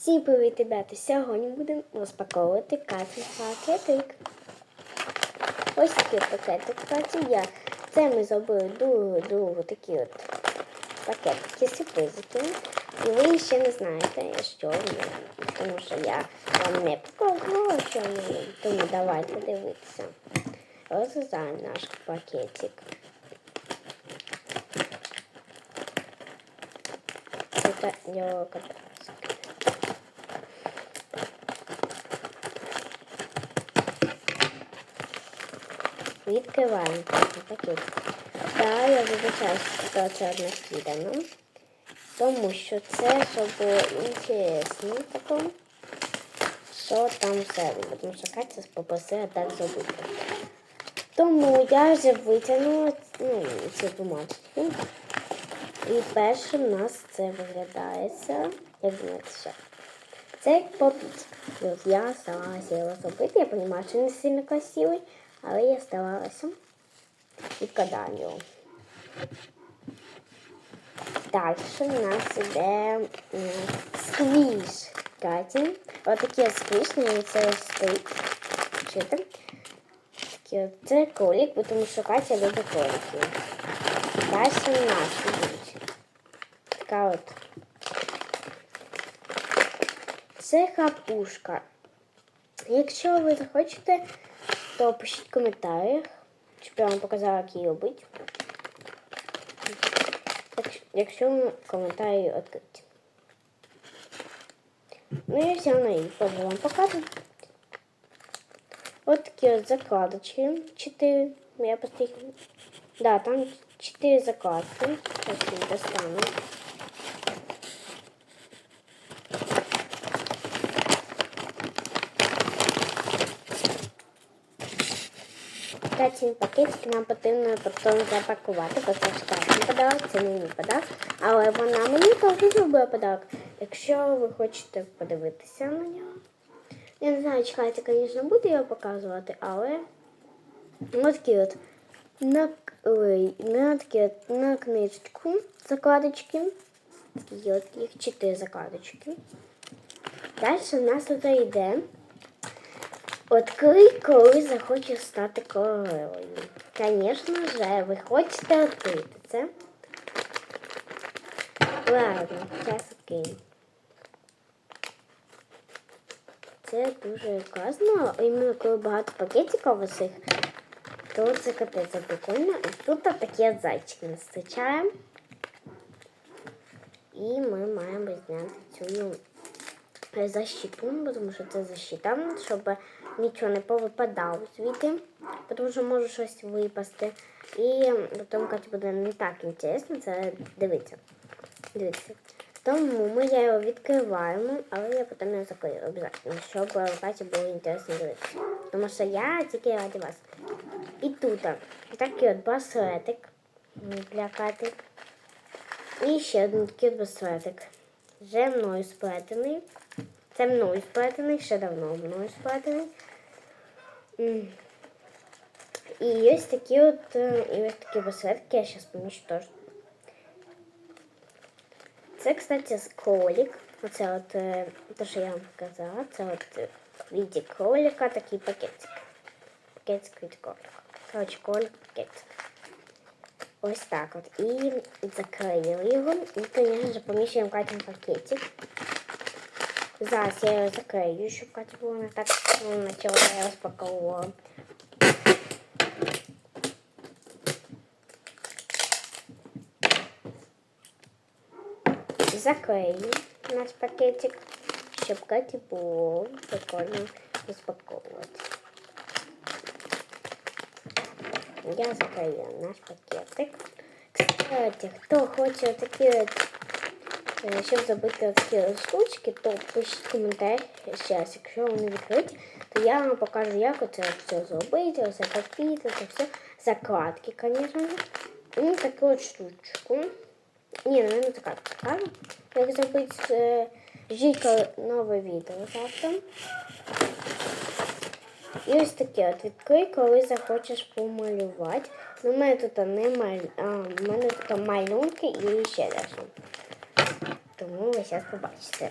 Всім привіт, ребята! Сьогодні будемо розпаковувати Катін пакетик. Ось такий пакетик Каті. Це ми зробили другу, другу такі от пакетики з сюрпризиками. І ви ще не знаєте, що вони. Тому що я вам не показувала, що вони. Тому давайте дивитися. Розрізаємо наш пакетик. Це його Відкриваємо пакет. Та я вибачаюся, що це тому що це щоб було інтересно таке, що там всередині, тому що Катя попросила так зробити. Тому я вже витягнула ну, ці бумажки. І першим у нас це виглядається, як думаєте, що? Це попіт. Я старалася його зробити. Я розумію, що не сильно красивий, але я старалася. Відкладаю його. Далі у нас іде сквіш Каті. Ось такі сквіш, на це стоїть. Чити. Такі от. Це кролик, бо тому що Катя любить кроликів. Далі у нас ідуть. Така от. Це хапушка. Якщо ви захочете, то пишіть в коментарях, щоб я вам показала, як її робити. Якщо- коментарі відкриті. Ну і все на її теж вам покажу. От такі от закладочки. Чотири. Я просто їх... Да, там чотири закладки. Ось достану. Катін пакетик нам потрібно потім запакувати, бо це Катін подарок, це мені подарок. Але вона мені теж зробила подарок. Якщо ви хочете подивитися на нього. Я не знаю, чи Катя, звісно, буде його показувати, але ось такі от на, на, на книжечку закладочки. Такі от їх чотири закладочки. Далі у нас тут йде Открий, коли захочеш стати королевою. Звісно ж, ви хочете відкрити це. Ладно, зараз відкриємо. Це дуже класно. Іменно коли багато пакетиків усіх, то це капець прикольно. І тут такі зайчики ми зустрічаємо. І ми маємо зняти цю е, защиту, тому що це защита, щоб нічого не повипадало звідти, тому що може щось випасти. І потім Каті буде не так інтересно це дивитися. Дивіться. Тому ми я його відкриваємо, але я потім його закрию обов'язково, щоб Каті було інтересно дивитися. Тому що я тільки раді вас. І тут такий от браслетик для Кати. І ще один такий браслетик. Вже мною сплетений. Це мною сплетений, ще давно мною сплетений. М. І ось такі от, е, і ось такі браслетки, я зараз поміщу Це, кстати, кролик. Оце от е, те, що я вам показала. Це от е, в віді кролика такий пакетик. Пакетик від кролика. Коротше, кролик пакетик. Ось так от. І закрили його. І, звісно поміщуємо Катін пакетик. Зараз я його закрию, щоб Катя було не так почала я розпаковувала. Заклею наш пакетик, щоб Каті було прикольно розпаковувати. Я заклею наш пакетик. Кстати, хто хоче такі от Е, Щоб такі штучки, то пишіть в коментарях ще раз. Якщо вони відкриті, то я вам покажу, як оце все зробити, оце попіти, все. Закладки, звісно. І таку от штучку. Ні, не на закладку покажу. Як зробити е, жіка нове відео завтра. І ось таке от відкрий, коли захочеш помалювати. Ну, у мене тут не маль... а, у мене тут малюнки і ще дещо. Тому ви зараз побачите.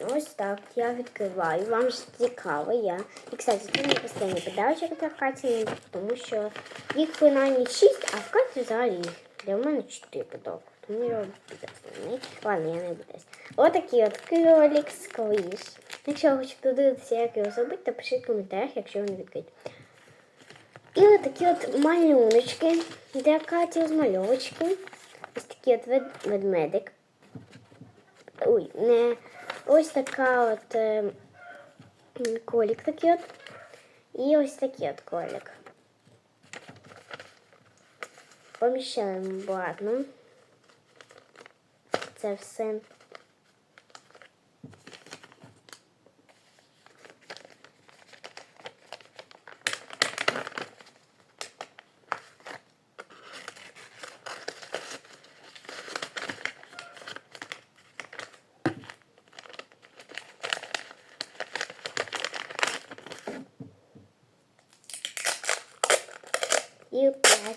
ось так я відкриваю. Вам ж цікаво, я. І, кстати, це не постійний подарочок для Каті, тому що їх принаймні 6, а в Каті взагалі для мене 4 подарунки. Тому я підозрюю. Ладно, я не буду. Отакий от кролик сквіш. Якщо ви хочете дивитися, як його зробити, то пишіть в коментарях, якщо вони відкриті. І от такі от малюночки для Каті розмальовочки. Ось такий от ведмедик. Ой, не ось така от е, колік такий от. І ось такий от колік. Поміщаємо обратно. Це все.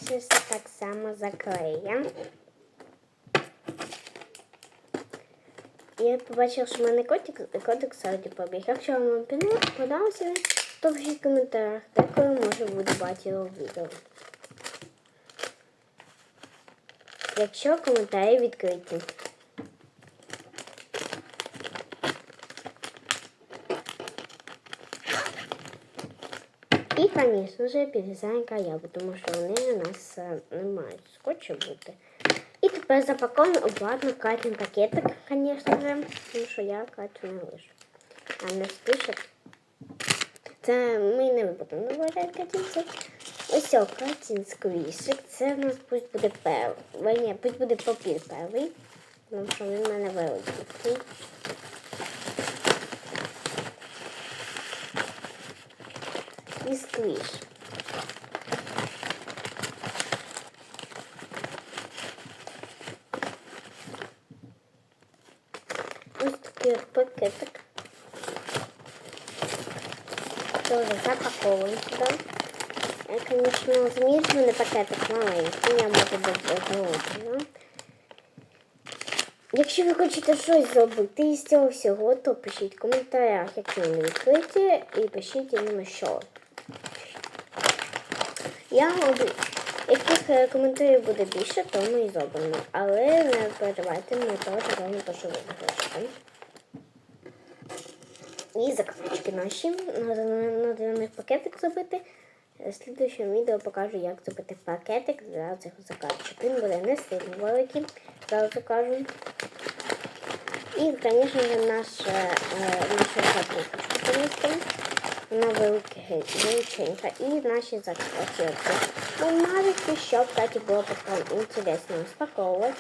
І плачеш так само заклеїмо. Я побачила, що в мене котик, котик саді побіг. Якщо вам подобався, то пишіть в коментарях, де коли може буде бачити відео. Якщо коментарі відкриті. Звісно ж, підрізаємо края, тому що вони у нас е, не мають скотчу бути. І тепер запакуємо обладно Катін пакетик, звісно ж, тому що я Катю не лишу. А не спішок. Це ми не будемо говорити Катінці. Ось о, Катін сквішик. Це в нас пусть буде перший. Ні, пусть буде папір перший. Тому що він в мене великий. І сквіш. Ось такий пакетик. Тоже запаковуємо сюди. Я, Звісно, змішаний пакетик маленький, я можу голодна. Якщо ви хочете щось зробити із цього всього, то пишіть в коментарях, якщо вони відкриті, і пишіть іменно що. Я обі- яких е, коментарів буде більше, то ми і зробимо. Але не переживайте, ми того зробимо те, що ви хочете. І закруточки наші. Надо на них пакетик зробити. В слідуючому відео покажу, як зробити пакетик для цих закарчик. Він буде не сильно великий, зразу кажу. І, звісно, наша, е, закруточка помістимо. Вона величенька. І наші. Ну, навіть, щоб Каті було потім інтересно розпаковувати.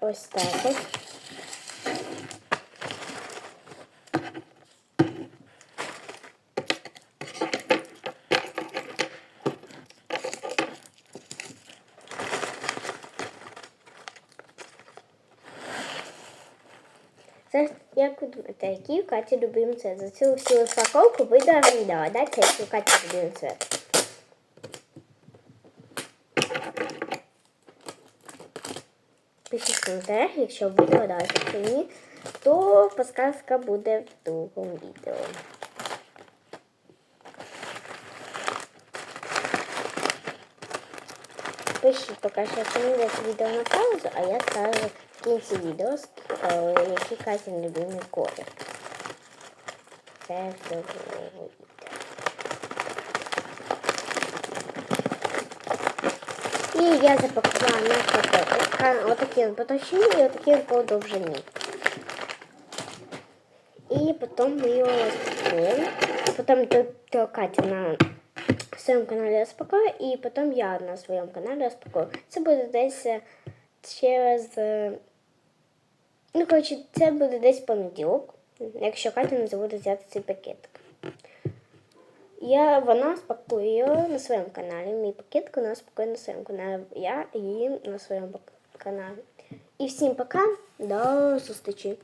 Ось так от. Це як ви думаєте, який у Каті любимий цвет? За цю всю вийде відео, да? Це який у Каті любимий цвет. Пишіть в коментарях, якщо ви догадаєте чи ні, то подсказка буде в другому відео. Пишіть поки що відео на паузу, а я скажу в кінці відео, який Катін любимий колір. Це все було. І я запакувала на пакетик. Отакий він по товщині і отакий він по довжині. І потім ми його розпакуємо. Потім то, то Катя на своєму каналі розпакує, і потім я на своєму каналі розпакую. Це буде десь е, через. Ну, коротше, це буде десь понеділок, якщо Катя не забуде взяти цей пакетик. Я, вона спакує його на своєму каналі. Мій пакет вона спакує на своєму каналі. Я її на своєму каналі. І всім пока, до зустрічі!